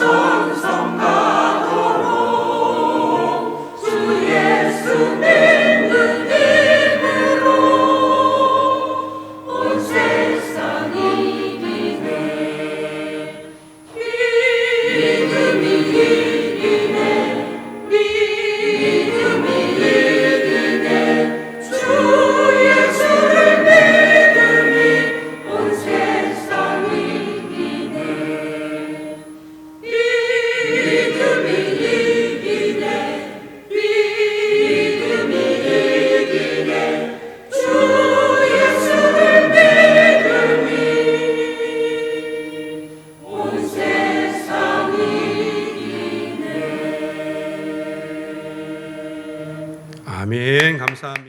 song. 아멘. 감사합니다.